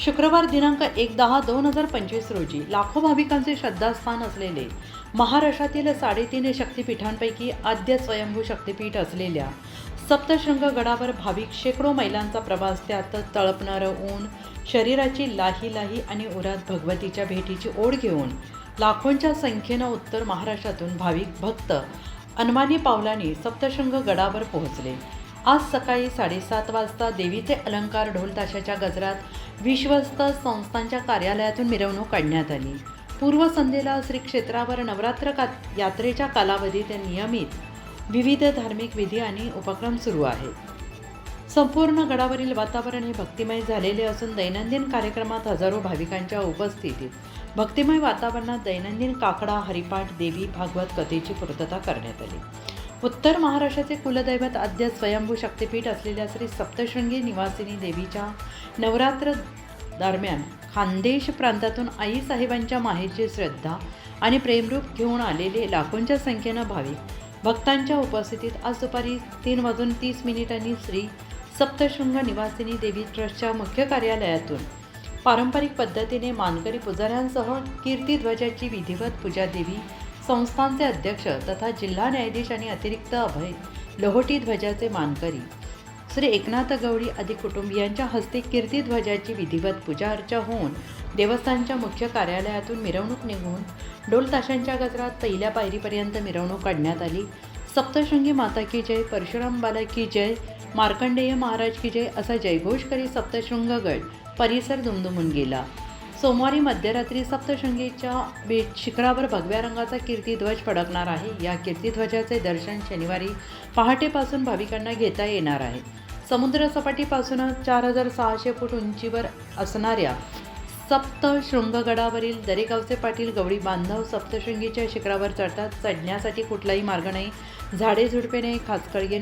शुक्रवार दिनांक एक दहा दोन हजार पंचवीस रोजी लाखो भाविकांचे श्रद्धास्थान असलेले महाराष्ट्रातील साडेतीन शक्तिपीठांपैकी आद्य स्वयंभू शक्तिपीठ असलेल्या सप्तशृंग गडावर भाविक शेकडो मैलांचा प्रवास त्यात तळपणारं ऊन शरीराची लाही लाही आणि उरात भगवतीच्या भेटीची ओढ घेऊन लाखोंच्या संख्येनं उत्तर महाराष्ट्रातून भाविक भक्त अनमानी पावलांनी सप्तशृंग गडावर पोहोचले. आज सकाळी साडेसात वाजता देवीचे अलंकार ढोलताशाच्या गजरात विश्वस्त संस्थांच्या कार्यालयातून मिरवणूक काढण्यात आली. पूर्वसंध्येला श्री क्षेत्रावर नवरात्र का यात्रेच्या कालावधीत नियमित विविध धार्मिक विधी आणि उपक्रम सुरू आहेत. संपूर्ण गडावरील वातावरण हे भक्तिमय झालेले असून दैनंदिन कार्यक्रमात हजारो भाविकांच्या उपस्थितीत भक्तिमय वातावरणात दैनंदिन काकडा हरिपाठ देवी भागवत कथेची पूर्तता करण्यात आली. उत्तर महाराष्ट्राचे कुलदैवत आद्य स्वयंभू शक्तिपीठ असलेल्या श्री सप्तशृंगी निवासिनी देवीच्या नवरात्र दरम्यान खानदेश प्रांतातून आईसाहेबांच्या माहेरची श्रद्धा आणि प्रेमरूप घेऊन आलेले लाखोंच्या संख्येनं भाविक भक्तांच्या उपस्थितीत आज दुपारी तीन वाजून तीस मिनिटांनी श्री सप्तशृंग निवासिनी देवी ट्रस्टच्या मुख्य कार्यालयातून पारंपरिक पद्धतीने मानकरी पुजाऱ्यांसह कीर्तिध्वजाची विधिवत पूजा देवी संस्थांचे अध्यक्ष तथा जिल्हा न्यायाधीश आणि अतिरिक्त अभय लोहोटी ध्वजाचे मानकरी. श्री एकनाथ गवळी आदी कुटुंबियांच्या हस्ते कीर्तिध्वजाची विधिवत पूजा अर्चा होऊन देवस्थानच्या मुख्य कार्यालयातून मिरवणूक निघून ढोल ताशांच्या गजरात पहिल्या पायरीपर्यंत मिरवणूक काढण्यात आली. सप्तशृंगी माता की जय परशुराम बाला की जय मार्कंडेय महाराज की जय असा जयघोष करीत सप्तशृंगगड परिसर दुमदुमून गेला. सोमवारी मध्यरात्री सप्तशृंगीच्या बे शिखरावर भगव्या रंगाचा कीर्तिध्वज फडकणार आहे. या कीर्तीध्वजाचे दर्शन शनिवारी पहाटेपासून भाविकांना घेता येणार आहे. समुद्रसपाटीपासून चार हजार सहाशे फूट उंचीवर असणाऱ्या सप्तशृंगगडावरील दरेगावचे पाटील गवळी बांधव सप्तशृंगीच्या शिखरावर चढतात. चढण्यासाठी कुठलाही मार्ग नाही. झाडे झुडपे नाही खाचकळगे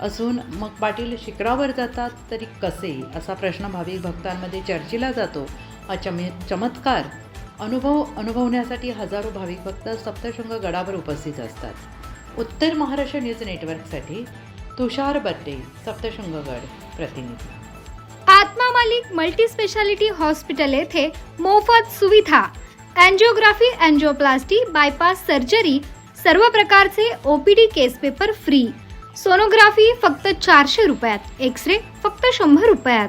असून मग पाटील शिखरावर जातात तरी कसे? असा प्रश्न भाविक भक्तांमध्ये चर्चेला जातो. हा चमे चमत्कार. अनुभव अनुभवण्यासाठी हजारो भाविक भक्त सप्तशृंग गडावर उपस्थित असतात. उत्तर महाराष्ट्र न्यूज नेटवर्कसाठी तुषार बट्टे सप्तशृंगगड प्रतिनिधी. आत्मा मालिक मल्टी स्पेशालिटी हॉस्पिटल येथे मोफत सुविधा. अँजिओग्राफी अँजिओप्लास्टी बायपास सर्जरी सर्व प्रकारचे OPD case paper free. Sonography फक्त चारशे रुपयात एक्स रे फक्त शंभर रुपयात.